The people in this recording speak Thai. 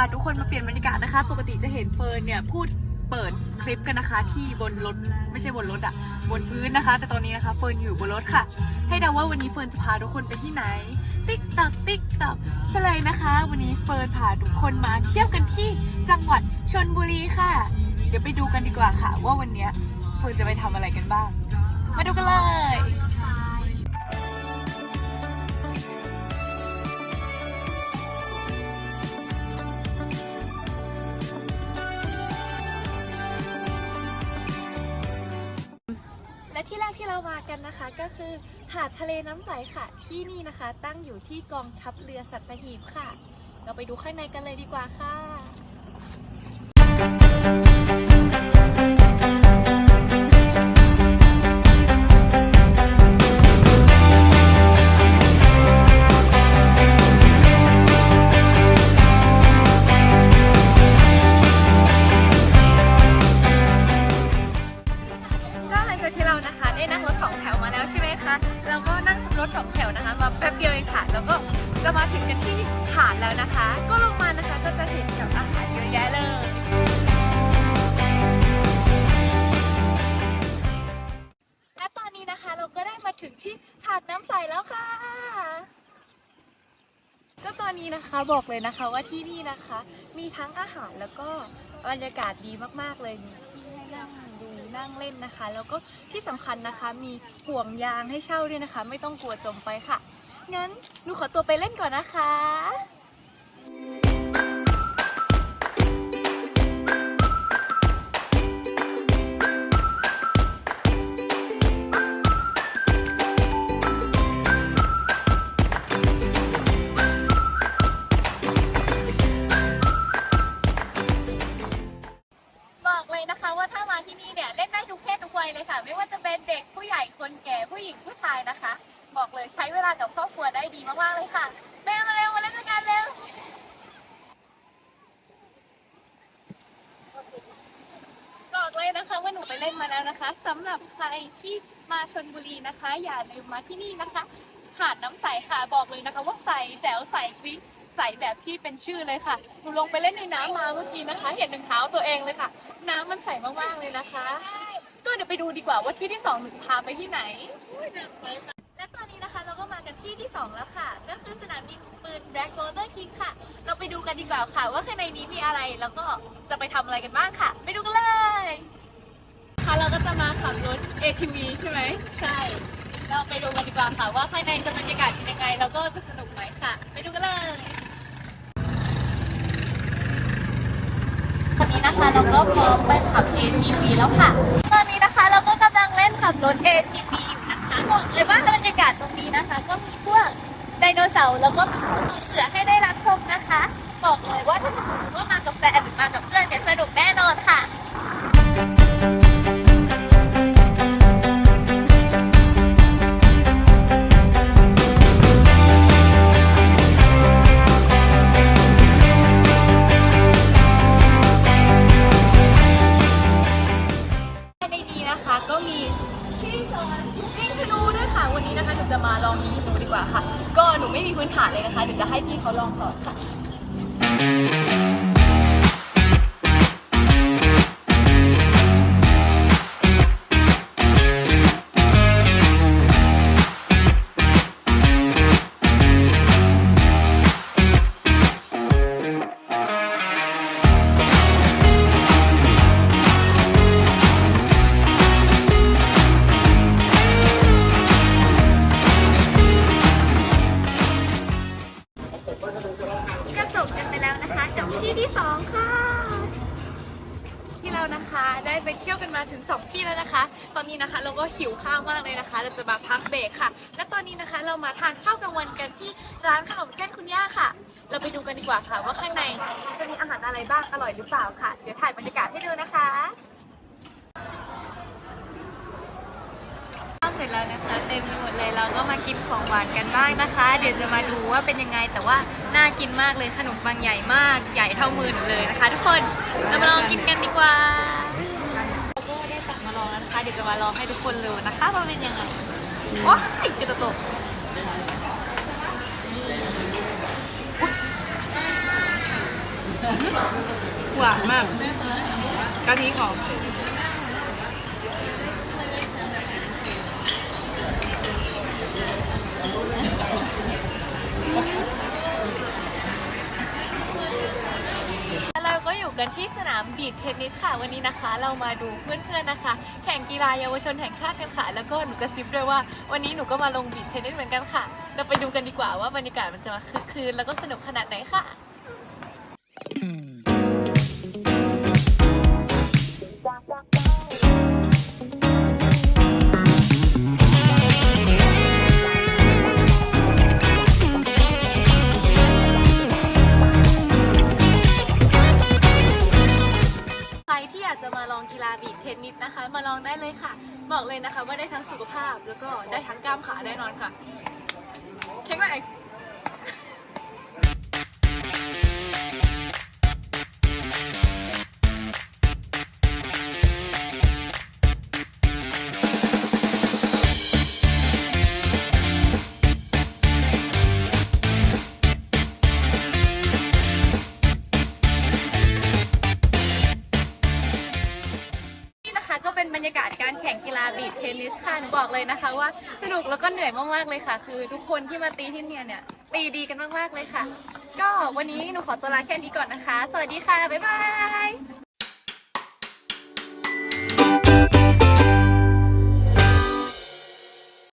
าทุกคนมาเปลี่ยนบรรยากาศนะคะ ปกติจะเห็นเฟิร์นเนี่ยพูดเปิดคลิปกันนะคะ ที่บนรถไม่ใช่บนรถอะบนพื้นนะคะ แต่ตอนนี้นะคะเฟิร์นอยู่บนรถค่ะ ให้เดาว่าวันนี้เฟิร์นจะพาทุกคนไปที่ไหน ติ๊กตอกติ๊กตอกเฉลยนะคะ วันนี้เฟิร์นพาทุกคนมาเที่ยวกันที่จังหวัดชนบุรีค่ะ เดี๋ยวไปดูกันดีกว่าค่ะ ว่าวันนี้เฟิร์นจะไปทำอะไรกันบ้าง มาดูกันเลย ที่เรามากันนะคะก็คือหาดทะเลน้ำใสค่ะ ที่นี่นะคะ ตั้งอยู่ที่กองทัพเรือสัตหีบค่ะ เราไปดูข้างในกันเลยดีกว่าค่ะาดแล้วนะคะ ก็ลงมานะคะก็จะเห็นแถวอาหารเยอะแยะเลย และตอนนี้นะคะเราก็ได้มาถึงที่หาดน้ำใสแล้วค่ะ ก็ตอนนี้นะคะบอกเลยนะคะว่าที่นี่นะคะ มีทั้งอาหารแล้วก็บรรยากาศดีมากๆเลยมีที่ให้นั่งดูนั่งเล่นนะคะ แล้วก็ที่สำคัญนะคะมีห่วงยางให้เช่าด้วยนะคะ ไม่ต้องกลัวจมไปค่ะ งั้นหนูขอตัวไปเล่นก่อนนะคะ คนแก่ผู้หญิงผู้ชายนะคะ บอกเลยใช้เวลากับครอบครัวได้ดีมากๆเลยค่ะเบลมาเร็วมาเล่นด้วยกันเร็วบอกเลยนะคะว่าหนูไปเล่นมาแล้วนะคะสำหรับใครที่มาชนบุรีนะคะ อย่าลืมมาที่นี่นะคะหาดน้ำใสค่ะบอกเลยนะคะ ว่าใสแจ๋วใสกริ๊ใสแบบที่เป็นชื่อเลยค่ะหนูลงไปเล่นในน้ำมาเมื่อกี้นะคะ เห็นถึงเท้าตัวเองเลยค่ะ น้ำมันใสมากๆเลยนะคะ ก็เดี๋ยวไปดูดีกว่าว่าที่ที่สองหนูจะพาไปที่ไหน และตอนนี้นะคะเราก็มากันที่ที่สองแล้วค่ะก็คือสนามยิงปืน Black Water King ค่ะ เราไปดูกันดีกว่าค่ะ ว่าข้างในนี้มีอะไรแล้วก็จะไปทำอะไรกันบ้างค่ะ ไปดูกันเลย ค่ะเราก็จะมาขับรถ ATV ใช่ไหมใช่ เราไปดูกันดีกว่าค่ะว่าภายในจะบรรยากาศเป็นยังไง แล้วก็จะสนุกไหมค่ะ ไปดูกันเลย ตอนนี้นะคะเราก็พร้อมไปขับ ATV แล้วค่ะ ตอนนี้นะคะเราก็กำลังเล่นขับรถ ATV อยู่นะคะบอกเลยว่าบรรยากาศตรงนี้นะคะ ก็มีพวกไดโนเสาร์แล้วก็มีพวกเสือให้ได้รับชมนะคะ บอกเลยว่าถ้า ให้พี่เขาลองสอนค่ะ มาถึง 2 ที่แล้วนะคะ ตอนนี้นะคะเราก็หิวข้าวมากเลยนะคะ เราจะมาพักเบรกค่ะ และตอนนี้นะคะเรามาทานข้าวกลางวันกันที่ร้านขนมเส้นคุณย่าค่ะ เราไปดูกันดีกว่าค่ะ ว่าข้างในจะมีอาหารอะไรบ้างอร่อยหรือเปล่าค่ะ เดี๋ยวถ่ายบรรยากาศให้ดูนะคะข้าวเสร็จแล้วนะคะ เต็มไปหมดเลยเราก็มากินของหวานกันบ้างนะคะ เดี๋ยวจะมาดูว่าเป็นยังไงแต่ว่าน่ากินมากเลยขนมปังใหญ่มากใหญ่เท่ามือหนูเลยนะคะ ทุกคนเรามาลองกินกันดีกว่า ดี๋ยวจะมาลองให้ทุกคนเลยนะคะว่าเป็นยังไงว้ายกระตุกหวานมากกะทิหอม อยู่กันที่สนามบีดเทนนิสค่ะ วันนี้นะคะ เรามาดูเพื่อนๆนะคะ แข่งกีฬาเยาวชนแห่งชาติกันค่ะ แล้วก็หนูกระซิบด้วยว่า วันนี้หนูก็มาลงบีดเทนนิสเหมือนกันค่ะ เราไปดูกันดีกว่าว่าบรรยากาศมันจะมาคึกคืนแล้วก็สนุกขนาดไหนค่ะ บีดเทนนิสนะคะ มาลองได้เลยค่ะ บอกเลยนะคะว่าได้ทั้งสุขภาพแล้วก็ได้ทั้งกล้ามขาแน่นอนค่ะแข็งแรงากาศการแข่งกีฬาบีดเทนนิสค่ะหนูบอกเลยนะคะว่าสนุกแล้วก็เหนื่อยมากๆเลยค่ะ คือทุกคนที่มาตีที่เนี่ยเนี่ยตีดีกันมากๆเลยค่ะ ก็วันนี้หนูขอตัวลาแค่นี้ก่อนนะคะ สวัสดีค่ะบ๊ายบาย